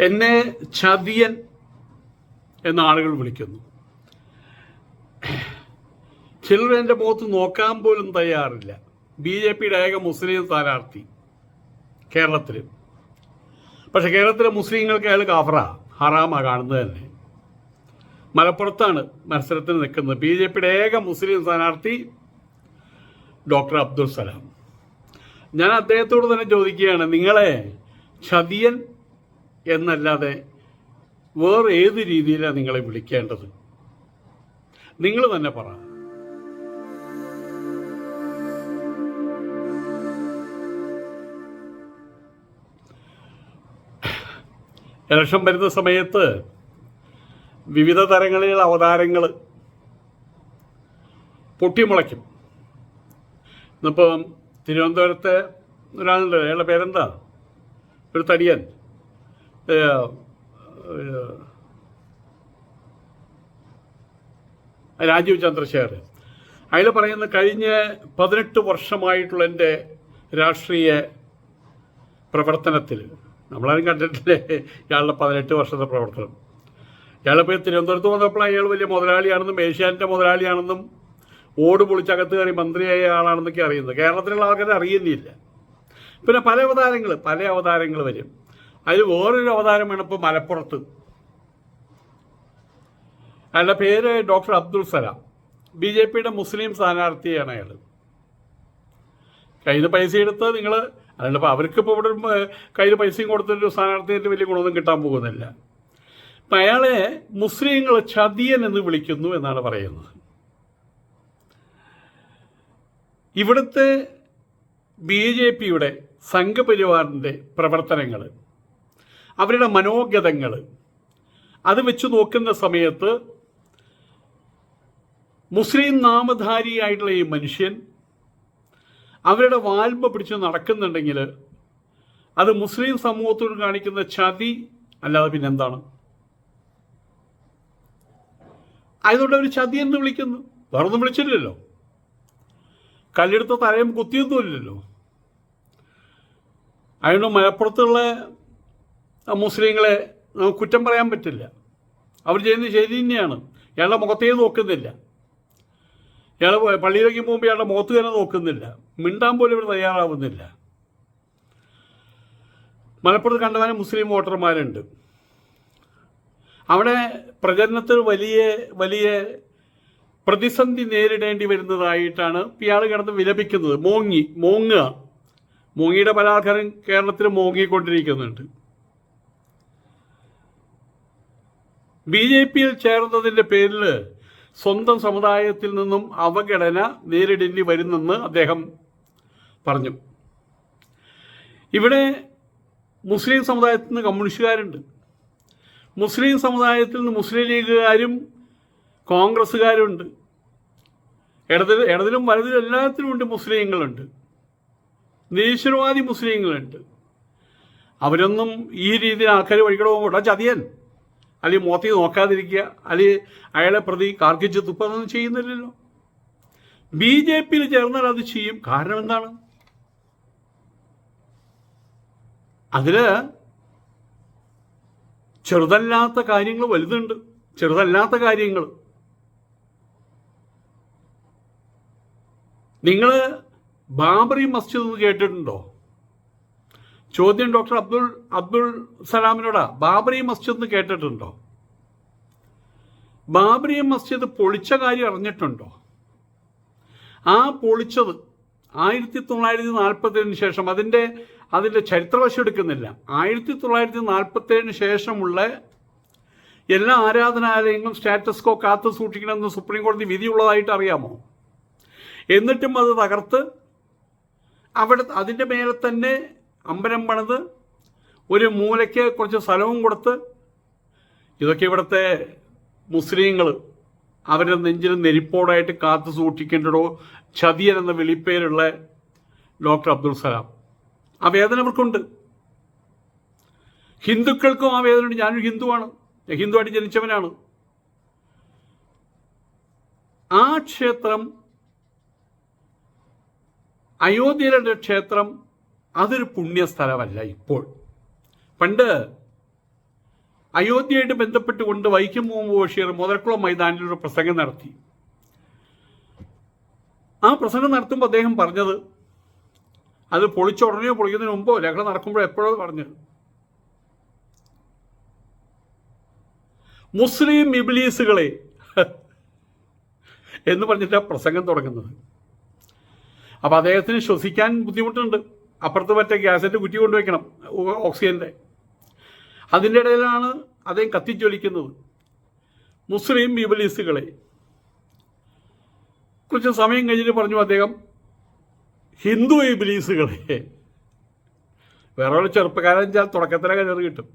എന്നെ ചതിയൻ എന്ന ആളുകൾ വിളിക്കുന്നു. ചിലർ എന്റെ മുഖത്ത് നോക്കാൻ പോലും തയ്യാറില്ല. ബി ജെ പിയുടെ ഏക മുസ്ലിം സ്ഥാനാർത്ഥി കേരളത്തിൽ പക്ഷെ കേരളത്തിലെ മുസ്ലിങ്ങൾക്ക് അയാൾ കാഫറ ഹറാമാ കാണുന്നത് തന്നെ. മലപ്പുറത്താണ് മത്സരത്തിന് നിൽക്കുന്നത്. ബി ജെ പിയുടെ ഏക മുസ്ലിം സ്ഥാനാർത്ഥി ഡോക്ടർ അബ്ദുൾ സലാം. ഞാൻ അദ്ദേഹത്തോട് തന്നെ ചോദിക്കുകയാണ് നിങ്ങളെ ചതിയൻ എന്നല്ലാതെ വേറെ ഏത് രീതിയിലാണ് നിങ്ങളെ വിളിക്കേണ്ടത്? നിങ്ങൾ തന്നെ പറ. ഇലക്ഷൻ വരുന്ന സമയത്ത് വിവിധ തരങ്ങളിലുള്ള അവതാരങ്ങൾ പൊട്ടിമുളയ്ക്കും. ഇന്നിപ്പം തിരുവനന്തപുരത്തെ ഒരാളുണ്ട് അയാളുടെ പേരെന്താ? ഒരു തടിയൻ. രാജീവ് ചന്ദ്രശേഖർ അയാൾ പറയുന്ന കഴിഞ്ഞ പതിനെട്ട് വർഷമായിട്ടുള്ള എന്റെ രാഷ്ട്രീയ പ്രവർത്തനത്തിൽ നമ്മളാരും കണ്ടിട്ടില്ലേ? ഇയാളുടെ പതിനെട്ട് വർഷത്തെ പ്രവർത്തനം. ഇയാളിപ്പോൾ തിരുവനന്തപുരത്ത് വന്നപ്പോൾ അയാൾ വലിയ മുതലാളിയാണെന്നും ഏഷ്യാന്റെ മുതലാളിയാണെന്നും ഓട് പൊളിച്ചകത്ത് കയറി മന്ത്രിയായ ആളാണെന്നൊക്കെ അറിയുന്നത്. കേരളത്തിലുള്ള ആൾക്കാരെ അറിയുന്നില്ല. പിന്നെ പല അവതാരങ്ങൾ പല അവതാരങ്ങൾ വരും. അതിൽ വേറൊരു അവതാരമാണ് ഇപ്പോൾ മലപ്പുറത്ത്. അയാളുടെ പേര് doctor Abdul Salam. B J പിയുടെ മുസ്ലിം സ്ഥാനാർത്ഥിയാണ് അയാൾ കയ്യിൽ പൈസ എടുത്ത് നിങ്ങൾ അതുകൊണ്ട് ഇപ്പോൾ അവർക്കിപ്പോൾ ഇവിടെ കയ്യിൽ പൈസയും കൊടുത്തിട്ട് സ്ഥാനാർത്ഥിയായിട്ട് വലിയ ഗുണമൊന്നും കിട്ടാൻ പോകുന്നില്ല. അപ്പം അയാളെ മുസ്ലിങ്ങൾ ചതിയൻ എന്ന് വിളിക്കുന്നു എന്നാണ് പറയുന്നത്. ഇവിടുത്തെ ബി ജെ പിയുടെ സംഘപരിവാറിന്റെ പ്രവർത്തനങ്ങൾ അവരുടെ മനോഗതങ്ങൾ അത് വെച്ച് നോക്കുന്ന സമയത്ത് മുസ്ലിം നാമധാരിയായിട്ടുള്ള ഈ മനുഷ്യൻ അവരുടെ വാൽമ പിടിച്ച് നടക്കുന്നുണ്ടെങ്കിൽ അത് മുസ്ലിം സമൂഹത്തോട് കാണിക്കുന്ന ചതി അല്ലാതെ പിന്നെ എന്താണ് ആയതുകൊണ്ട് അവർ ചതി എന്ന് വിളിക്കുന്നു. വേറൊന്നും വിളിച്ചില്ലല്ലോ. കല്ലെടുത്ത തലയും കുത്തിയൊന്നുമില്ലല്ലോ അതുകൊണ്ട് മലപ്പുറത്തുള്ള മുസ്ലിങ്ങളെ നമുക്ക് കുറ്റം പറയാൻ പറ്റില്ല. അവർ ചെയ്യുന്നത് ശരി തന്നെയാണ്. ഇയാളുടെ മുഖത്തേ നോക്കുന്നില്ല. ഇയാൾ പള്ളിയിലേക്ക് പോകുമ്പോൾ ഇയാളുടെ മുഖത്ത് തന്നെ നോക്കുന്നില്ല. മിണ്ടാൻ പോലും ഇവർ തയ്യാറാവുന്നില്ല. മലപ്പുറത്ത് കണ്ടമാനം മുസ്ലിം വോട്ടർമാരുണ്ട്. അവിടെ പ്രചരണത്തിൽ വലിയ വലിയ പ്രതിസന്ധി നേരിടേണ്ടി വരുന്നതായിട്ടാണ് ഇയാൾ കിടന്ന് വിലപിക്കുന്നത്. മോങ്ങി മോങ്ങുക. മോങ്ങിയുടെ പലാധാരം കേരളത്തിൽ മോങ്ങിക്കൊണ്ടിരിക്കുന്നുണ്ട്. ബി ജെ പിയിൽ ചേർന്നതിന്റെ പേരിൽ സ്വന്തം സമുദായത്തിൽ നിന്നും അവഗണന നേരിടേണ്ടി വരുന്നെന്ന് അദ്ദേഹം പറഞ്ഞു. ഇവിടെ മുസ്ലിം സമുദായത്തിൽ നിന്ന് കമ്മ്യൂണിസ്റ്റുകാരുണ്ട്. മുസ്ലിം സമുദായത്തിൽ നിന്ന് മുസ്ലിം ലീഗുകാരും കോൺഗ്രസ്സുകാരുണ്ട്. ഇടതിൽ ഇടതിലും വലതിലും എല്ലാത്തിലും ഉണ്ട് മുസ്ലിങ്ങളുണ്ട്. നിരീശ്വരവാദി മുസ്ലിങ്ങളുണ്ട്. അവരൊന്നും ഈ രീതിയിൽ ആൾക്കാർ വഴിക്കട പോകുമ്പോൾ ചതിയൻ അല്ലെങ്കിൽ മോത്തി നോക്കാതിരിക്കുക അല്ലെങ്കിൽ അയാളെ പ്രതി കാർക്കിച്ച് തുപ്പതൊന്നും ചെയ്യുന്നില്ലല്ലോ. ബി ജെ പിയിൽ ചേർന്നാൽ അത് ചെയ്യും. കാരണം എന്താണ്? അതിൽ ചെറുതല്ലാത്ത കാര്യങ്ങൾ വലുതുണ്ട്. ചെറുതല്ലാത്ത കാര്യങ്ങൾ. നിങ്ങൾ ബാബറി മസ്ജിദ് എന്ന് കേട്ടിട്ടുണ്ടോ? ചോദ്യം ഡോക്ടർ അബ്ദുൾ അബ്ദുൾ സലാമിനോടാ. ബാബറി മസ്ജിദ് എന്ന് കേട്ടിട്ടുണ്ടോ? ബാബറി മസ്ജിദ് പൊളിച്ച കാര്യം അറിഞ്ഞിട്ടുണ്ടോ? ആ പൊളിച്ചത് ആയിരത്തി തൊള്ളായിരത്തി നാൽപ്പത്തേഴിന് ശേഷം അതിന്റെ അതിന്റെ ചരിത്രവശം എടുക്കുന്നില്ല. ആയിരത്തി തൊള്ളായിരത്തി നാൽപ്പത്തേഴിന് ശേഷമുള്ള എല്ലാ ആരാധനാലയങ്ങളും സ്റ്റാറ്റസ്കോ കാത്തു സൂക്ഷിക്കണമെന്ന് സുപ്രീം കോടതി വിധിയുള്ളതായിട്ട് അറിയാമോ? എന്നിട്ടും അത് തകർത്ത് അവിടെ അതിന്റെ മേലെ തന്നെ അമ്പലം പണിത് ഒരു മൂലയ്ക്ക് കുറച്ച് സ്ഥലവും കൊടുത്ത് ഇതൊക്കെ ഇവിടുത്തെ മുസ്ലിങ്ങൾ അവരുടെ നെഞ്ചിൽ നെരിപ്പോടായിട്ട് കാത്തു സൂക്ഷിക്കേണ്ടടോ ചതിയൻ എന്ന വിളിപ്പേരുള്ള ഡോക്ടർ അബ്ദുൽ സലാം. ആ വേദന അവർക്കുണ്ട്. ഹിന്ദുക്കൾക്കും ആ വേദനയുണ്ട് ഞാനൊരു ഹിന്ദുവാണ്. ഹിന്ദുവായിട്ട് ജനിച്ചവനാണ്. ആ ക്ഷേത്രം അയോധ്യയിലെ ക്ഷേത്രം അതൊരു പുണ്യസ്ഥലമല്ല ഇപ്പോൾ. പണ്ട് അയോധ്യയായിട്ട് ബന്ധപ്പെട്ടുകൊണ്ട് വൈക്കം മുഹമ്മദ് ബഷീർ മുതൽക്കുളം മൈതാനിൽ ഒരു പ്രസംഗം നടത്തി. ആ പ്രസംഗം നടത്തുമ്പോൾ അദ്ദേഹം പറഞ്ഞത് അത് പൊളിച്ച ഉടനെയോ പൊളിക്കുന്നതിന് മുമ്പോ ലഹള നടക്കുമ്പോഴോ എപ്പോഴോ പറഞ്ഞത്. മുസ്ലിം ഇബ്ലീസുകളെ എന്ന് പറഞ്ഞിട്ടാണ് പ്രസംഗം തുടങ്ങുന്നത്. അപ്പോൾ അദ്ദേഹത്തിന് ശ്വസിക്കാൻ ബുദ്ധിമുട്ടുണ്ട്. അപ്പുറത്ത് മറ്റേ ഗ്യാസിന്റെ കുറ്റി കൊണ്ടുവയ്ക്കണം ഓക്സിജന്റെ അതിന്റെ ഇടയിലാണ് അദ്ദേഹം കത്തിച്ചൊലിക്കുന്നത് മുസ്ലിം ബീബലീസുകളെ കുറച്ച് സമയം കഴിഞ്ഞിട്ട് പറഞ്ഞു അദ്ദേഹം ഹിന്ദു ഇബിലീസുകളെ വേറെ ഒരു ചെറുപ്പക്കാരൻ വെച്ചാൽ തുടക്കത്തിലെ കയറി കിട്ടും.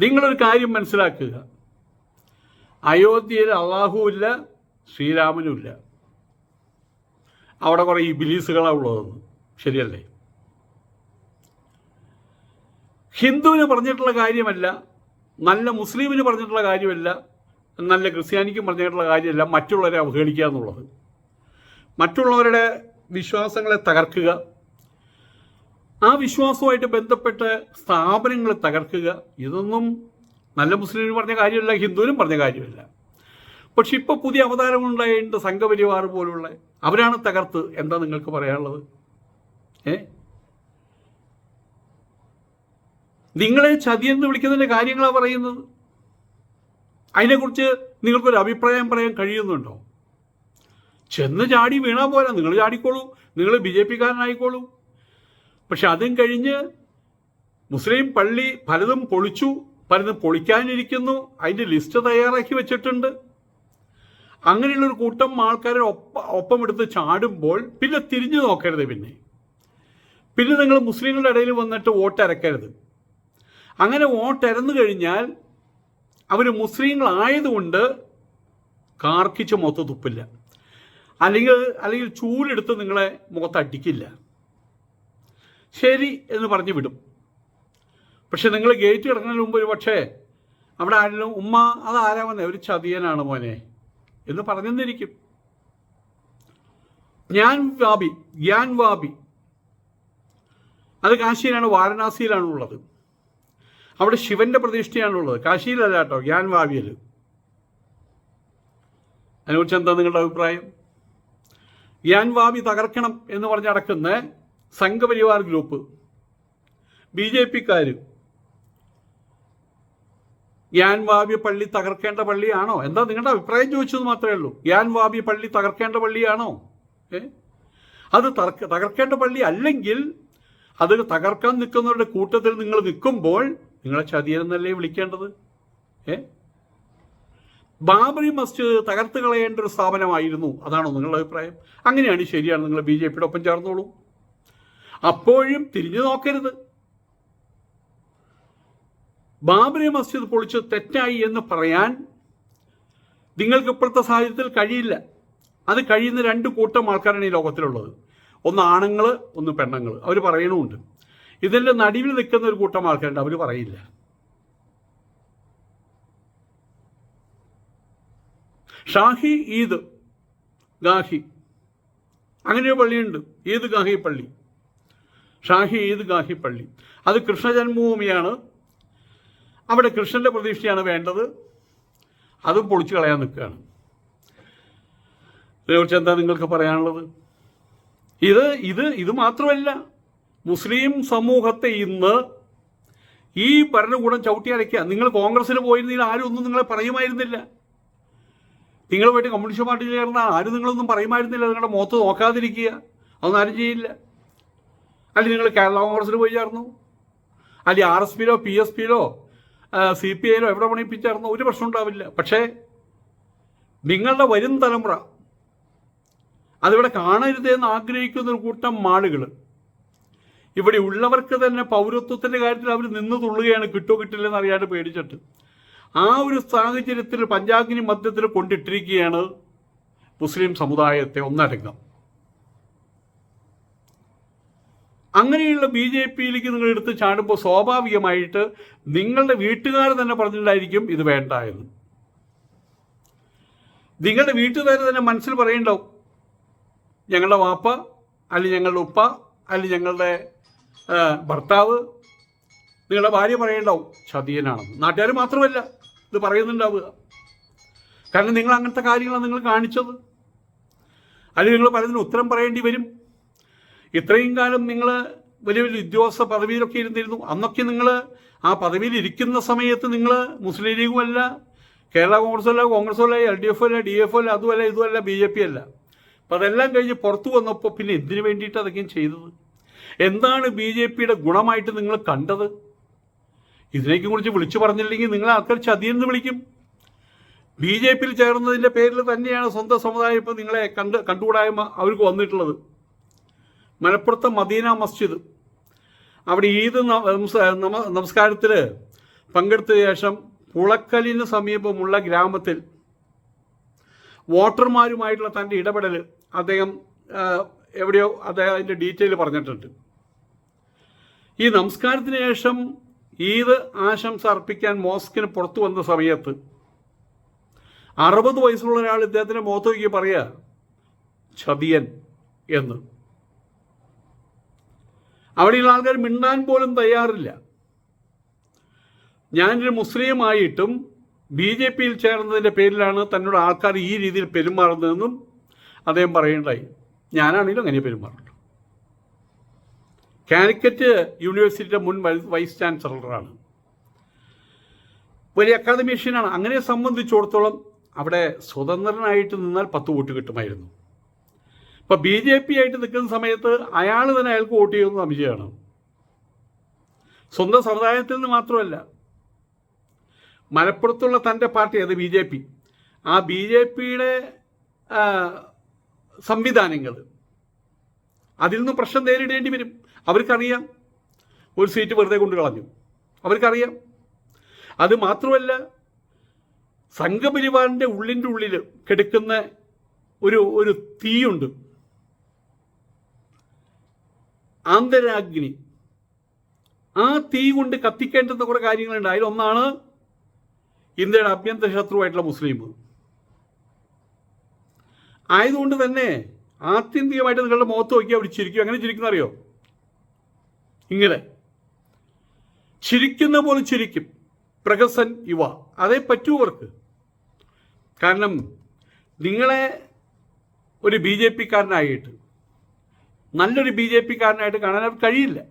നിങ്ങളൊരു കാര്യം മനസ്സിലാക്കുക. അയോധ്യയിൽ അള്ളാഹുവില്ല ശ്രീരാമനുമില്ല അവിടെ കുറേ ഇബിലീസുകളാണ് ഉള്ളതെന്ന്. ശരിയല്ലേ? ഹിന്ദുവിന് പറഞ്ഞിട്ടുള്ള കാര്യമല്ല നല്ല മുസ്ലിമിന് പറഞ്ഞിട്ടുള്ള കാര്യമല്ല നല്ല ക്രിസ്ത്യാനിക്കും പറഞ്ഞിട്ടുള്ള കാര്യമല്ല മറ്റുള്ളവരെ അവഹേളിക്കുക എന്നുള്ളത്. മറ്റുള്ളവരുടെ വിശ്വാസങ്ങളെ തകർക്കുക ആ വിശ്വാസവുമായിട്ട് ബന്ധപ്പെട്ട സ്ഥാപനങ്ങളെ തകർക്കുക ഇതൊന്നും നല്ല മുസ്ലിമിന് പറഞ്ഞ കാര്യമല്ല ഹിന്ദുവിനും പറഞ്ഞ കാര്യമല്ല. പക്ഷെ ഇപ്പോൾ പുതിയ അവതാരങ്ങളുണ്ടായിട്ട് സംഘപരിവാർ പോലുള്ള അവരാണ് തകർത്ത്. എന്താ നിങ്ങൾക്ക് പറയാനുള്ളത്? ഏ? നിങ്ങളെ ചതി എന്ന് വിളിക്കുന്നതിന്റെ കാര്യങ്ങളാണ് പറയുന്നത്? അതിനെക്കുറിച്ച് നിങ്ങൾക്കൊരു അഭിപ്രായം പറയാൻ കഴിയുന്നുണ്ടോ? ചെന്ന് ചാടി വീണാൽ പോരാ. നിങ്ങൾ ചാടിക്കോളൂ. നിങ്ങൾ ബി ജെ പിക്കാരനായിക്കോളൂ. പക്ഷെ അതും കഴിഞ്ഞ് മുസ്ലിം പള്ളി പലതും പൊളിച്ചു. പലതും പൊളിക്കാനിരിക്കുന്നു. അതിന്റെ ലിസ്റ്റ് തയ്യാറാക്കി വെച്ചിട്ടുണ്ട്. അങ്ങനെയുള്ളൊരു കൂട്ടം ആൾക്കാരെ ഒപ്പം ഒപ്പമെടുത്ത് ചാടുമ്പോൾ പിന്നെ തിരിഞ്ഞു നോക്കരുത് പിന്നെ. പിന്നെ നിങ്ങൾ മുസ്ലിങ്ങളുടെ ഇടയിൽ വന്നിട്ട് വോട്ട് അരക്കരുത്. അങ്ങനെ വോട്ട് അരന്നു കഴിഞ്ഞാൽ അവർ മുസ്ലിങ്ങളായതുകൊണ്ട് കാർക്കിച്ച് മുഖത്ത് തുപ്പില്ല. അല്ലെങ്കിൽ അല്ലെങ്കിൽ ചൂലെടുത്ത് നിങ്ങളെ മുഖത്ത് അടിക്കില്ല. ശരി എന്ന് പറഞ്ഞു വിടും. പക്ഷെ നിങ്ങൾ ഗേറ്റ് കിടക്കുന്നതിന് മുമ്പ് ഒരു പക്ഷേ അവിടെ ആരെങ്കിലും ഉമ്മ അതാരാ വന്നേ? ഒരു ചതിയനാണ് മോനെ എന്ന് പറഞ്ഞെന്നിരിക്കും. ഞാൻ വാബി ഗ്യാൻ വാബി. അത് കാശിയിലാണ് വാരണാസിയിലാണ് ഉള്ളത് അവിടെ ശിവന്റെ പ്രതിഷ്ഠയാണുള്ളത്. കാശിയിലല്ല കേട്ടോ ഗ്യാൻ വാവിയൽ. അതിനെക്കുറിച്ച് എന്താ നിങ്ങളുടെ അഭിപ്രായം? ഗ്യാൻ വാവി തകർക്കണം എന്ന് പറഞ്ഞ് നടക്കുന്ന സംഘപരിവാർ ഗ്രൂപ്പ് ബി ജെ പിക്കാർ ഗ്യാൻ വാവി പള്ളി തകർക്കേണ്ട പള്ളിയാണോ? എന്താ നിങ്ങളുടെ അഭിപ്രായം ചോദിച്ചത് മാത്രമേ ഉള്ളൂ. ഗ്യാൻ വാവി പള്ളി തകർക്കേണ്ട പള്ളിയാണോ? ഏ? അത് തകർക്ക തകർക്കേണ്ട പള്ളി അല്ലെങ്കിൽ അത് തകർക്കാൻ നിൽക്കുന്നവരുടെ കൂട്ടത്തിൽ നിങ്ങൾ നിൽക്കുമ്പോൾ നിങ്ങളെ ചതിയെന്നല്ലേ വിളിക്കേണ്ടത്? ഏ? ബാബറി മസ്ജിദ് തകർത്ത് കളയേണ്ട ഒരു സ്ഥാപനമായിരുന്നു. അതാണോ നിങ്ങളുടെ അഭിപ്രായം? അങ്ങനെയാണ് ശരിയാണ്. നിങ്ങൾ ബി ജെ പിയുടെ ഒപ്പം ചേർന്നോളൂ. അപ്പോഴും തിരിഞ്ഞു നോക്കരുത്. ബാബറി മസ്ജിദ് പൊളിച്ച് തെറ്റായി എന്ന് പറയാൻ നിങ്ങൾക്ക് ഇപ്പോഴത്തെ സാഹചര്യത്തിൽ കഴിയില്ല. അത് കഴിയുന്ന രണ്ട് കൂട്ടം ആൾക്കാരാണ് ഈ ലോകത്തിലുള്ളത്. ഒന്ന് ആണുങ്ങൾ ഒന്ന് പെണ്ണുങ്ങൾ അവർ പറയണമുണ്ട് ഇതിന്റെ നടുവിൽ നിൽക്കുന്ന ഒരു കൂട്ടം ആൾക്കാരുണ്ട്. അവർ പറയില്ല. ഷാഹി ഈദ് ഗാഹി. അങ്ങനെ ഒരു പള്ളിയുണ്ട്. ഈദ് ഗാഹി പള്ളി. ഷാഹി ഈദ് ഗാഹി പള്ളി. അത് കൃഷ്ണജന്മഭൂമിയാണ്. അവിടെ കൃഷ്ണന്റെ പ്രതീക്ഷയാണ് വേണ്ടത്. അതും പൊളിച്ചു കളയാൻ നിൽക്കുകയാണ്. ഇതിനെക്കുറിച്ച് എന്താ നിങ്ങൾക്ക് പറയാനുള്ളത്? ഇത് ഇത് ഇത് മാത്രമല്ല മുസ്ലിം സമൂഹത്തെ ഇന്ന് ഈ ഭരണകൂടം ചവിട്ടിയടയ്ക്കുക. നിങ്ങൾ കോൺഗ്രസ്സിന് പോയിരുന്നെങ്കിൽ ആരും ഒന്നും നിങ്ങളെ പറയുമായിരുന്നില്ല. നിങ്ങൾ പോയിട്ട് കമ്മ്യൂണിസ്റ്റ് പാർട്ടിയിൽ ചേർന്ന ആരും നിങ്ങളൊന്നും പറയുമായിരുന്നില്ല. നിങ്ങളുടെ മുഖത്ത് നോക്കാതിരിക്കുക. അതൊന്നും ആരും ചെയ്യില്ല. അല്ലെങ്കിൽ നിങ്ങൾ കേരള കോൺഗ്രസ്സിൽ പോയി ചേർന്നു? അല്ലെങ്കിൽ ആർ എസ് പിയിലോ പി എസ് പിയിലോ സി പി ഐയിലോ എവിടെ പണിപ്പിച്ചേർന്നോ ചേർന്നു? ഒരു പ്രശ്നം ഉണ്ടാവില്ല. പക്ഷേ നിങ്ങളുടെ വരും തലമുറ അതിവിടെ കാണരുതെന്ന് ആഗ്രഹിക്കുന്ന ഒരു കൂട്ടം ആളുകൾ ഇവിടെ ഉള്ളവർക്ക് തന്നെ പൗരത്വത്തിന്റെ കാര്യത്തിൽ അവർ നിന്ന് തുള്ളുകയാണ് കിട്ടോ കിട്ടില്ലെന്ന് അറിയാണ്ട് പേടിച്ചിട്ട്. ആ ഒരു സാഹചര്യത്തിൽ പഞ്ചാഗ്നി മധ്യത്തിൽ കൊണ്ടിട്ടിരിക്കുകയാണ് മുസ്ലിം സമുദായത്തെ ഒന്നടങ്കം. അങ്ങനെയുള്ള ബി ജെ പിയിലേക്ക് നിങ്ങൾ എടുത്ത് ചാടുമ്പോൾ സ്വാഭാവികമായിട്ട് നിങ്ങളുടെ വീട്ടുകാർ തന്നെ പറഞ്ഞിട്ടുണ്ടായിരിക്കും ഇത് വേണ്ട എന്ന്. നിങ്ങളുടെ വീട്ടുകാർ തന്നെ മനസ്സിൽ പറയണ്ടാവും ഞങ്ങളുടെ വാപ്പ അല്ലെങ്കിൽ ഞങ്ങളുടെ ഉപ്പ അല്ലെങ്കിൽ ഞങ്ങളുടെ ഭർത്താവ് നിങ്ങളുടെ ഭാര്യ പറയണ്ടാവും ചതിയനാണെന്ന്. നാട്ടുകാർ മാത്രമല്ല ഇത് പറയുന്നുണ്ടാവുക. കാരണം നിങ്ങൾ അങ്ങനത്തെ കാര്യങ്ങളാണ് നിങ്ങൾ കാണിച്ചത്. അല്ലെങ്കിൽ നിങ്ങൾ പലതിനും ഉത്തരം പറയേണ്ടി വരും. ഇത്രയും കാലം നിങ്ങൾ വലിയ വലിയ ഉദ്യോഗസ്ഥ പദവിയിലൊക്കെ ഇരുന്നിരുന്നു. അന്നൊക്കെ നിങ്ങൾ ആ പദവിയിൽ ഇരിക്കുന്ന സമയത്ത് നിങ്ങൾ മുസ്ലിം ലീഗുമല്ല കേരള കോൺഗ്രസ് അല്ല കോൺഗ്രസ് അല്ല എൽ ഡി എഫ് അല്ല ഡി എഫ് അല്ല അതുമല്ല ഇതുമല്ല ബി ജെ പി അല്ല. അപ്പം അതെല്ലാം കഴിഞ്ഞ് പുറത്തു വന്നപ്പോൾ പിന്നെ എന്തിനു വേണ്ടിയിട്ട് അതൊക്കെയും ചെയ്തത്? എന്താണ് ബി ജെ പിയുടെ ഗുണമായിട്ട് നിങ്ങൾ കണ്ടത്? ഇതിനേക്കും കുറിച്ച് വിളിച്ചു പറഞ്ഞില്ലെങ്കിൽ നിങ്ങൾ ആൾക്കാർ ചതിയെന്ന് വിളിക്കും. ബി ജെ പിയിൽ ചേർന്നതിന്റെ പേരിൽ തന്നെയാണ് സ്വന്തം സമുദായം ഇപ്പോൾ നിങ്ങളെ കണ്ട് കണ്ടുകൂടായ്മ അവർക്ക് വന്നിട്ടുള്ളത്. മലപ്പുറത്തെ മദീന മസ്ജിദ്. അവിടെ ഈദ് നമസ്കാരത്തിൽ പങ്കെടുത്ത ശേഷം പുളക്കലിന് സമീപമുള്ള ഗ്രാമത്തിൽ വോട്ടർമാരുമായിട്ടുള്ള തന്റെ ഇടപെടൽ അദ്ദേഹം എവിടെയോ അദ്ദേഹം അതിന്റെ ഡീറ്റെയിൽ പറഞ്ഞിട്ടുണ്ട്. ഈ നമസ്കാരത്തിന് ശേഷം ഈദ് ആശംസ അർപ്പിക്കാൻ മോസ്കിന് പുറത്തു വന്ന സമയത്ത് അറുപത് വയസ്സുള്ള ഒരാൾ ഇദ്ദേഹത്തിന്റെ മുഖത്ത് നോക്കി പറയുക ചതിയൻ എന്ന്. അവിടെയുള്ള ആൾക്കാർ മിണ്ടാൻ പോലും തയ്യാറില്ല. ഞാനൊരു മുസ്ലിമായിട്ടും ബി ജെ പിയിൽ ചേർന്നതിന്റെ പേരിലാണ് തന്നോട് ആൾക്കാർ ഈ രീതിയിൽ പെരുമാറുന്നതെന്നും അദ്ദേഹം പറയുണ്ടായി ഞാനാണെങ്കിലും അങ്ങനെ പെരുമാറുള്ളൂ. കാലിക്കറ്റ് യൂണിവേഴ്സിറ്റിയുടെ മുൻ വൈസ് ചാൻസലറാണ്. വലിയ അക്കാദമീഷ്യനാണ് അങ്ങനെ സംബന്ധിച്ചിടത്തോളം അവിടെ സ്വതന്ത്രനായിട്ട് നിന്നാൽ പത്ത് വോട്ട് കിട്ടുമായിരുന്നു. ഇപ്പം ബി ജെ പി ആയിട്ട് നിൽക്കുന്ന സമയത്ത് അയാൾ തന്നെ അയാൾക്ക് വോട്ട് ചെയ്യുന്ന സംശയമാണ്. സ്വന്തം സമുദായത്തിൽ നിന്ന് മാത്രമല്ല മലപ്പുറത്തുള്ള തന്റെ പാർട്ടി അത് ബി ജെ പി. ആ ബി ജെ പിയുടെ സംവിധാനങ്ങൾ. അതിൽ നിന്നും പ്രശ്നം നേരിടേണ്ടി വരും. അവർക്കറിയാം. ഒരു സീറ്റ് വെറുതെ കൊണ്ട് കളഞ്ഞു. അവർക്കറിയാം. അത് മാത്രമല്ല സംഘപരിവാറിന്റെ ഉള്ളിന്റെ ഉള്ളിൽ കിടക്കുന്ന ഒരു ഒരു തീയുണ്ട്. ആന്തരാഗ്നി ആ തീ കൊണ്ട് കത്തിക്കേണ്ടുന്ന കുറേ കാര്യങ്ങളുണ്ട്. അതിലൊന്നാണ് ഇന്ത്യയുടെ അഭ്യന്തര ശത്രുവായിട്ടുള്ള മുസ്ലിം. ആയതുകൊണ്ട് തന്നെ ആത്യന്തികമായിട്ട് നിങ്ങളുടെ മുഖത്ത് നോക്കി അവർ ചിരിക്കും. അങ്ങനെ ചിരിക്കുന്ന അറിയോ? ഇങ്ങനെ. ചിരിക്കുന്ന പോലെ ചിരിക്കും. പ്രഗസൻ യുവ. അതേ പറ്റൂ അവർക്ക്. കാരണം നിങ്ങളെ ഒരു ബി ജെ പിക്കാരനായിട്ട് നല്ലൊരു ബി ജെ പിക്കാരനായിട്ട് കാണാൻ കഴിയില്ല.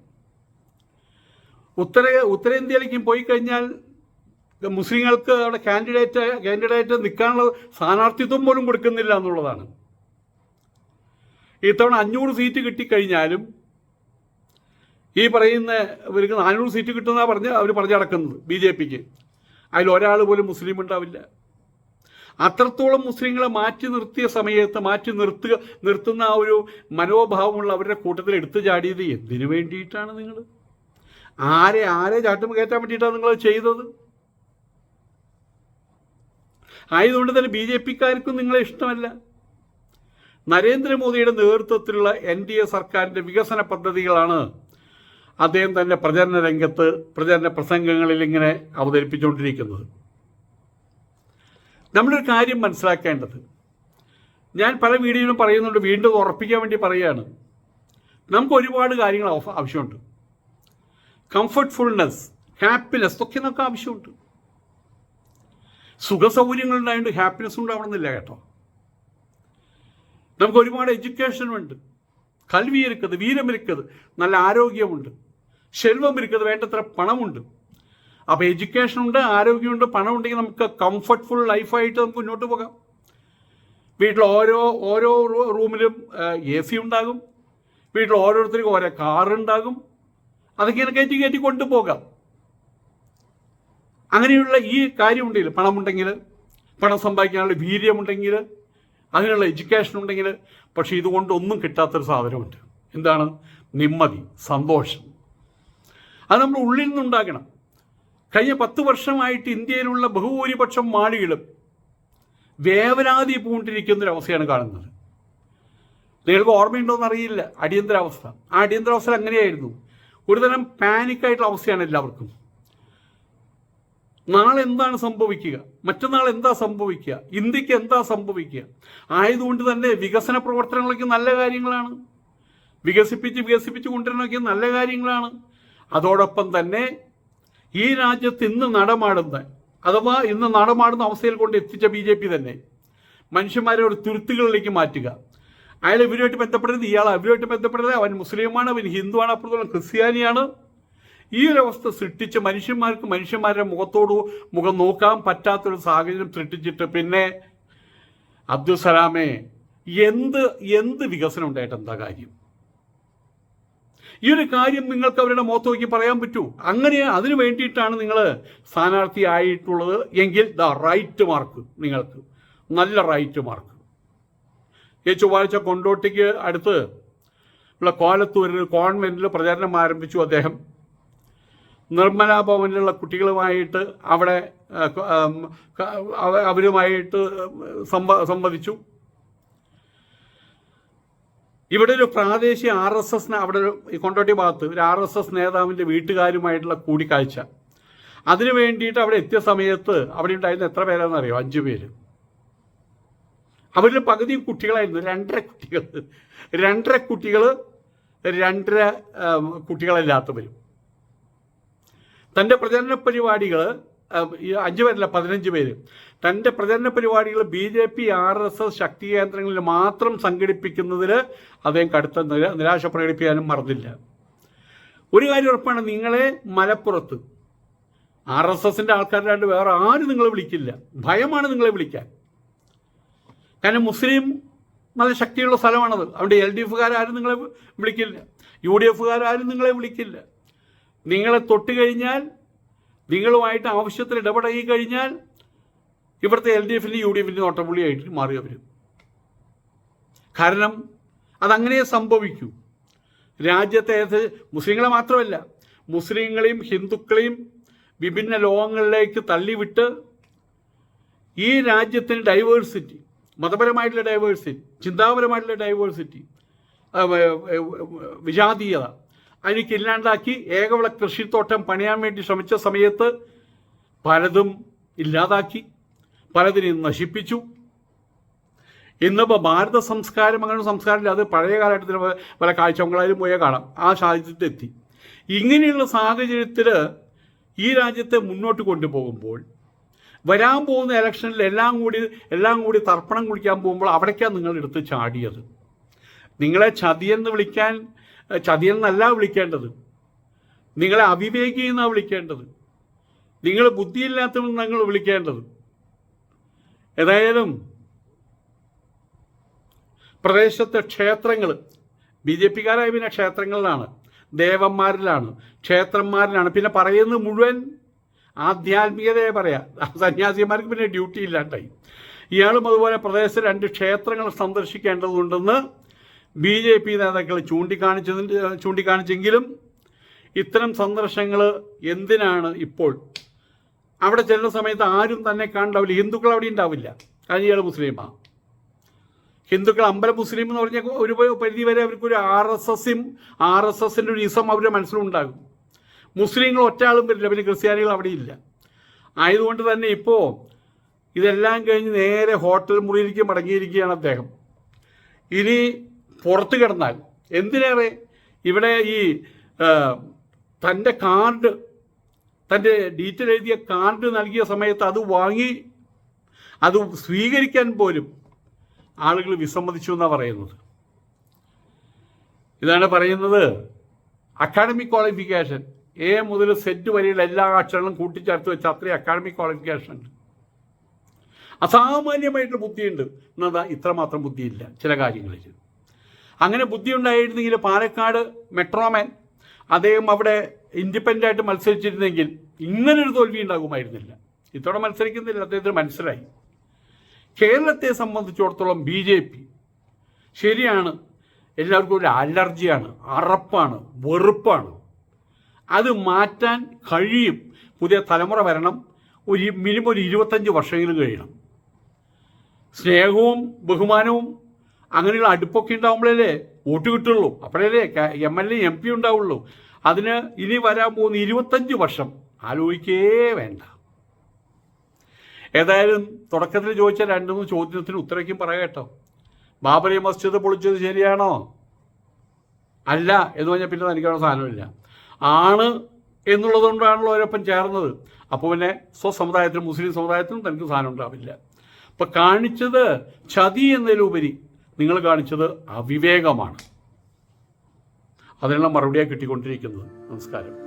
ഉത്തര ഉത്തരേന്ത്യയിലേക്കും പോയി കഴിഞ്ഞാൽ മുസ്ലിങ്ങൾക്ക് അവിടെ കാൻഡിഡേറ്റ് കാൻഡിഡേറ്റ് നിൽക്കാനുള്ള സ്ഥാനാർത്ഥിത്വം പോലും കൊടുക്കുന്നില്ല എന്നുള്ളതാണ്. ഇത്തവണ അഞ്ഞൂറ് സീറ്റ് കിട്ടിക്കഴിഞ്ഞാലും ഈ പറയുന്ന ഇവർക്ക് നാനൂറ് സീറ്റ് കിട്ടുന്ന പറഞ്ഞ് അവർ പറഞ്ഞു നടക്കുന്നത് ബി ജെ പിക്ക്. അതിൽ ഒരാൾ പോലും മുസ്ലിം ഉണ്ടാവില്ല. അത്രത്തോളം മുസ്ലിങ്ങളെ മാറ്റി നിർത്തിയ സമയത്ത് മാറ്റി നിർത്തുക നിർത്തുന്ന ആ ഒരു മനോഭാവമുള്ള അവരുടെ കൂട്ടത്തിൽ എടുത്തു ചാടിയത് എന്തിനു വേണ്ടിയിട്ടാണ് നിങ്ങൾ? ആരെ ആരെ ചാട്ടം കയറ്റാൻ വേണ്ടിയിട്ടാണ് നിങ്ങൾ ചെയ്തത്? ആയതുകൊണ്ട് തന്നെ ബി ജെ പിക്കാർക്കും നിങ്ങളെ ഇഷ്ടമല്ല. നരേന്ദ്രമോദിയുടെ നേതൃത്വത്തിലുള്ള എൻ ഡി എ സർക്കാരിന്റെ വികസന പദ്ധതികളാണ് അദ്ദേഹം തന്നെ പ്രചരണ രംഗത്ത് പ്രചരണ പ്രസംഗങ്ങളിൽ ഇങ്ങനെ അവതരിപ്പിച്ചുകൊണ്ടിരിക്കുന്നത്. നമ്മളൊരു കാര്യം മനസ്സിലാക്കേണ്ടത്. ഞാൻ പല വീഡിയോയിലും പറയുന്നുണ്ട് വീണ്ടും ഉറപ്പിക്കാൻ വേണ്ടി പറയുകയാണ്. നമുക്ക് ഒരുപാട് കാര്യങ്ങൾ ആവശ്യമുണ്ട്. ആവശ്യമുണ്ട് കംഫർട്ട്ഫുൾനെസ് ഹാപ്പിനെസ് ഒക്കെ നമുക്ക് ആവശ്യമുണ്ട്. സുഖസൗകര്യങ്ങൾ ഉണ്ടായതുകൊണ്ട് ഹാപ്പിനെസ് ഉണ്ടാവണമെന്നില്ല കേട്ടോ. നമുക്ക് ഒരുപാട് എഡ്യൂക്കേഷനുണ്ട് കൽവി ഇരിക്കുന്നത് വീരം ഇരിക്കുന്നത് നല്ല ആരോഗ്യമുണ്ട്. ശെൽവം ഇരിക്കുന്നത് വേണ്ടത്ര പണമുണ്ട്. അപ്പോൾ എഡ്യൂക്കേഷൻ ഉണ്ട് ആരോഗ്യമുണ്ട് പണം ഉണ്ടെങ്കിൽ നമുക്ക് കംഫർട്ട്ഫുൾ ലൈഫായിട്ട് നമുക്ക് മുന്നോട്ട് പോകാം. വീട്ടിൽ ഓരോ ഓരോ റൂമിലും എ സി ഉണ്ടാകും. വീട്ടിൽ ഓരോരുത്തർക്കും ഓരോ കാറുണ്ടാകും അതൊക്കെ കയറ്റി കയറ്റി കൊണ്ടുപോകാം. അങ്ങനെയുള്ള ഈ കാര്യമുണ്ടെങ്കിൽ പണമുണ്ടെങ്കിൽ പണം സമ്പാദിക്കാനുള്ള വീര്യമുണ്ടെങ്കിൽ അങ്ങനെയുള്ള എഡ്യൂക്കേഷൻ ഉണ്ടെങ്കിൽ പക്ഷേ ഇതുകൊണ്ടൊന്നും കിട്ടാത്തൊരു സാധനമുണ്ട്. എന്താണ്? നിമ്മതി സന്തോഷം. അത് നമ്മൾ ഉള്ളിൽ നിന്നുണ്ടാകണം. കഴിഞ്ഞ പത്ത് വർഷമായിട്ട് ഇന്ത്യയിലുള്ള ബഹുഭൂരിപക്ഷം മാളികൾ വേവലാതി പൂണ്ടിരിക്കുന്ന ഒരു അവസ്ഥയാണ് കാണുന്നത്. നിങ്ങൾക്ക് ഓർമ്മയുണ്ടോയെന്ന് അറിയില്ല അടിയന്തരാവസ്ഥ. ആ അടിയന്തരാവസ്ഥ അങ്ങനെയായിരുന്നു. ഒരുതരം പാനിക്കായിട്ടുള്ള അവസ്ഥയാണ് എല്ലാവർക്കും. നാളെ എന്താണ് സംഭവിക്കുക? മറ്റന്നാൾ എന്താ സംഭവിക്കുക? ഇന്ത്യയ്ക്ക് എന്താ സംഭവിക്കുക? ആയതുകൊണ്ട് തന്നെ വികസന പ്രവർത്തനങ്ങളൊക്കെ നല്ല കാര്യങ്ങളാണ്. വികസിപ്പിച്ച് വികസിപ്പിച്ച് കൊണ്ടുവരണമൊക്കെ നല്ല കാര്യങ്ങളാണ്. അതോടൊപ്പം തന്നെ ഈ രാജ്യത്ത് ഇന്ന് നടമാടുന്ന അഥവാ ഇന്ന് നടമാടുന്ന അവസ്ഥയിൽ കൊണ്ട് എത്തിച്ച ബി ജെ പി തന്നെ മനുഷ്യന്മാരെ ഒരു തുരുത്തുകളിലേക്ക് മാറ്റുക. അയാൾ ഇവരുമായിട്ട് ബന്ധപ്പെടരുത് ഇയാൾ അവരുമായിട്ട് ബന്ധപ്പെടരുത് അവൻ മുസ്ലിമാണ് അവൻ ഹിന്ദുവാണ് അപ്പുറത്തോളം ക്രിസ്ത്യാനിയാണ്. ഈ ഒരു അവസ്ഥ സൃഷ്ടിച്ച് മനുഷ്യന്മാർക്ക് മനുഷ്യന്മാരുടെ മുഖത്തോട് മുഖം നോക്കാൻ പറ്റാത്തൊരു സാഹചര്യം സൃഷ്ടിച്ചിട്ട് പിന്നെ അബ്ദുൽ സലാമെ എന്ത് എന്ത് വികസനം ഉണ്ടായിട്ട് എന്താ കാര്യം? ഈ ഒരു കാര്യം നിങ്ങൾക്ക് അവരുടെ മുഖത്ത് നോക്കി പറയാൻ പറ്റൂ. അങ്ങനെ അതിനു വേണ്ടിയിട്ടാണ് നിങ്ങൾ സ്ഥാനാർത്ഥി ആയിട്ടുള്ളത് എങ്കിൽ ദ റൈറ്റ് മാർക്ക് നിങ്ങൾക്ക്. നല്ല റൈറ്റ് മാർക്ക് ഈ ചൊവ്വാഴ്ച കൊണ്ടോട്ടിക്ക് അടുത്ത് ഉള്ള കോലത്തൂരിൽ കോൺവെന്റിൽ പ്രചാരണം ആരംഭിച്ചു അദ്ദേഹം. നിർമ്മല ഭവനിലുള്ള കുട്ടികളുമായിട്ട് അവിടെ അവരുമായിട്ട് സംവ സംവദിച്ചു. ഇവിടെ ഒരു പ്രാദേശിക ആർ എസ് എസ് അവിടെ ഒരു കൊണ്ടോട്ടി ഭാഗത്ത് ഒരു ആർ എസ് എസ് നേതാവിന്റെ വീട്ടുകാരുമായിട്ടുള്ള കൂടിക്കാഴ്ച. അതിനു വേണ്ടിയിട്ട് അവിടെ എത്തിയ സമയത്ത് അവിടെ ഉണ്ടായിരുന്ന എത്ര പേരാണെന്ന് അറിയോ? അഞ്ചു പേര്. അവരിൽ പകുതിയും കുട്ടികളായിരുന്നു രണ്ടര കുട്ടികൾ രണ്ടര കുട്ടികൾ രണ്ടര കുട്ടികളല്ലാത്തവരും. തന്റെ പ്രചരണ പരിപാടികൾ അഞ്ച് പേരല്ല പതിനഞ്ച് പേര്. തന്റെ പ്രചരണ പരിപാടികൾ B J P R S S ശക്തി കേന്ദ്രങ്ങളിൽ മാത്രം സംഘടിപ്പിക്കുന്നതിൽ അദ്ദേഹം കടുത്ത നിര- നിരാശ പ്രകടിപ്പിക്കാനും മറന്നില്ല. ഒരു കാര്യം ഉറപ്പാണ് നിങ്ങളെ മലപ്പുറത്ത് ആർ എസ് എസിന്റെ ആൾക്കാരല്ലാണ്ട് വേറെ ആരും നിങ്ങളെ വിളിക്കില്ല. ഭയമാണ് നിങ്ങളെ വിളിക്കാൻ. കാരണം മുസ്ലിം നല്ല ശക്തിയുള്ള സ്ഥലമാണത്. അവിടെ എൽ ഡി എഫുകാരും നിങ്ങളെ വിളിക്കില്ല. യു ഡി എഫുകാരും നിങ്ങളെ വിളിക്കില്ല. നിങ്ങളെ തൊട്ട് കഴിഞ്ഞാൽ നിങ്ങളുമായിട്ട് ആവശ്യത്തിൽ ഇടപെടകി കഴിഞ്ഞാൽ ഇവിടുത്തെ എൽ ഡി എഫിന്റെ യു ഡി എഫിന്റെ നോട്ടപ്പുള്ളിയായിട്ട് മാറി അവർ കാരണം അതങ്ങനെ സംഭവിക്കൂ രാജ്യത്തെ മുസ്ലിങ്ങളെ മാത്രമല്ല മുസ്ലിങ്ങളെയും ഹിന്ദുക്കളെയും വിഭിന്ന ലോകങ്ങളിലേക്ക് തള്ളിവിട്ട് ഈ രാജ്യത്തിന് ഡൈവേഴ്സിറ്റി മതപരമായിട്ടുള്ള ഡൈവേഴ്സിറ്റി ചിന്താപരമായിട്ടുള്ള ഡൈവേഴ്സിറ്റി വിജാതീയത അതിനൊക്കെ ഇല്ലാണ്ടാക്കി ഏകവിള കൃഷിത്തോട്ടം പണിയാൻ വേണ്ടി ശ്രമിച്ച സമയത്ത് പലതും ഇല്ലാതാക്കി പലതിനെ നശിപ്പിച്ചു. ഇന്നിപ്പോൾ ഭാരത സംസ്കാരം അങ്ങനെ സംസ്കാരമില്ല. അത് പഴയ കാലഘട്ടത്തിൽ പല- കാഴ്ചവങ്ങളായാലും പോയാൽ കാണാം ആ സാഹചര്യത്തിൽ എത്തി. ഇങ്ങനെയുള്ള സാഹചര്യത്തിൽ ഈ രാജ്യത്തെ മുന്നോട്ട് കൊണ്ടുപോകുമ്പോൾ വരാൻ പോകുന്ന ഇലക്ഷനിൽ എല്ലാം കൂടി എല്ലാം കൂടി തർപ്പണം കുളിക്കാൻ പോകുമ്പോൾ അവിടേക്കാണ് നിങ്ങൾ എടുത്ത് ചാടിയത്. നിങ്ങളെ ചതിയെന്ന് വിളിക്കാൻ ഏഹ്, ചതിയെന്നല്ല വിളിക്കേണ്ടത്. നിങ്ങളെ അവിവേകി എന്നാണ് വിളിക്കേണ്ടത്. നിങ്ങൾ ബുദ്ധിയില്ലാത്തവെന്ന് നിങ്ങൾ വിളിക്കേണ്ടത്. ഏതായാലും പ്രദേശത്തെ ക്ഷേത്രങ്ങൾ ബി ജെ പിക്കാരായ പിന്നെ ക്ഷേത്രങ്ങളിലാണ് ദേവന്മാരിലാണ് ക്ഷേത്രന്മാരിലാണ്. പിന്നെ പറയുന്നത് മുഴുവൻ ആധ്യാത്മികതയെ പറയാം. സന്യാസിമാർക്ക് പിന്നെ ഡ്യൂട്ടി ഇല്ലാണ്ടായി. ഇയാളും അതുപോലെ പ്രദേശത്ത് രണ്ട് ക്ഷേത്രങ്ങൾ സന്ദർശിക്കേണ്ടതുണ്ടെന്ന് ബി ജെ പി നേതാക്കൾ ചൂണ്ടിക്കാണിച്ചതിന്റെ ചൂണ്ടിക്കാണിച്ചെങ്കിലും ഇത്തരം സന്ദർശനങ്ങൾ എന്തിനാണ് ഇപ്പോൾ? അവിടെ ചെല്ലുന്ന സമയത്ത് ആരും തന്നെ കാണണ്ടാവില്ല. ഹിന്ദുക്കൾ അവിടെ ഉണ്ടാവില്ല. കാരണം ഇയാൾ മുസ്ലിമാണ് ഹിന്ദുക്കൾ അമ്പല മുസ്ലിം എന്ന് പറഞ്ഞ ഒരു പരിധി വരെ അവർക്ക് ഒരു ആർ എസ് എസും ആർ എസ് എസിന്റെ ഒരു ഇസം അവരുടെ മനസ്സിലുണ്ടാകും മുസ്ലിങ്ങൾ ഒറ്റാളും വരില്ല. പിന്നെ ക്രിസ്ത്യാനികൾ അവിടെ ഇല്ല. ആയതുകൊണ്ട് തന്നെ ഇപ്പോൾ ഇതെല്ലാം കഴിഞ്ഞ് നേരെ ഹോട്ടൽ മുറിയിലേക്ക് മടങ്ങിയിരിക്കുകയാണ് അദ്ദേഹം. ഇനി പുറത്ത് കിടന്നാൽ എന്തിനേറെ? ഇവിടെ ഈ തന്റെ കാർഡ് തന്റെ ഡീറ്റെയിൽ എഴുതിയ കാർഡ് നൽകിയ സമയത്ത് അത് വാങ്ങി അത് സ്വീകരിക്കാൻ പോലും ആളുകൾ വിസമ്മതിച്ചു എന്നാണ് പറയുന്നത്. ഇതാണ് പറയുന്നത് അക്കാഡമിക് ക്വാളിഫിക്കേഷൻ. എ മുതൽ സെറ്റ് വരെയുള്ള എല്ലാ അക്ഷരങ്ങളും കൂട്ടിച്ചേർത്ത് വെച്ച അത്രയും അക്കാഡമിക് ക്വാളിഫിക്കേഷൻ. ഉണ്ട് അസാമാന്യമായിട്ടുള്ള ബുദ്ധിയുണ്ട്. എന്നതാ ഇത്രമാത്രം ബുദ്ധിയില്ല ചില കാര്യങ്ങളിൽ. അങ്ങനെ ബുദ്ധി ഉണ്ടായിരുന്നെങ്കിൽ പാലക്കാട് മെട്രോമാൻ അദ്ദേഹം അവിടെ ഇൻഡിപെൻഡന്റ് ആയിട്ട് മത്സരിച്ചിരുന്നെങ്കിൽ ഇങ്ങനൊരു തോൽവി ഉണ്ടാകുമായിരുന്നില്ല. ഇത്തവണ മത്സരിക്കുന്നില്ല അദ്ദേഹത്തിന് മനസ്സിലായി. കേരളത്തെ സംബന്ധിച്ചിടത്തോളം ബി ജെ പി ശരിയാണ് എല്ലാവർക്കും ഒരു അലർജിയാണ് അറപ്പാണ് വെറുപ്പാണ്. അത് മാറ്റാൻ കഴിയും. പുതിയ തലമുറ വരണം. ഒരു മിനിമം ഒരു ഇരുപത്തഞ്ച് വർഷമെങ്കിലും കഴിയണം. സ്നേഹവും ബഹുമാനവും അങ്ങനെയുള്ള അടുപ്പൊക്കെ ഉണ്ടാകുമ്പോഴല്ലേ വോട്ട് കിട്ടുള്ളൂ. അപ്പോഴല്ലേ M L A M P ഉണ്ടാവുള്ളൂ. അതിന് ഇനി വരാൻ പോകുന്ന ഇരുപത്തഞ്ച് വർഷം ആലോചിക്കേ വേണ്ട. ഏതായാലും തുടക്കത്തിൽ ചോദിച്ച രണ്ട് മൂന്ന് ചോദ്യത്തിന് ഉത്തരയ്ക്കും പറയാം കേട്ടോ. ബാബറി മസ്ജിദ് പൊളിച്ചത് ശരിയാണോ? അല്ല എന്ന് പറഞ്ഞാൽ പിന്നെ തനിക്കാണോ സാധനമില്ല ആണ് എന്നുള്ളതുകൊണ്ടാണല്ലോ അവരൊപ്പം ചേർന്നത്. അപ്പോൾ പിന്നെ സ്വസമുദായത്തിനും മുസ്ലിം സമുദായത്തിനും തനിക്ക് സാധനം ഉണ്ടാവില്ല. അപ്പം കാണിച്ചത് ചതി എന്നതിലുപരി നിങ്ങൾ കാണിച്ചത് അവിവേകമാണ്. അതിനുള്ള മറുപടിയാണ് കിട്ടിക്കൊണ്ടിരിക്കുന്നത് നമസ്കാരം.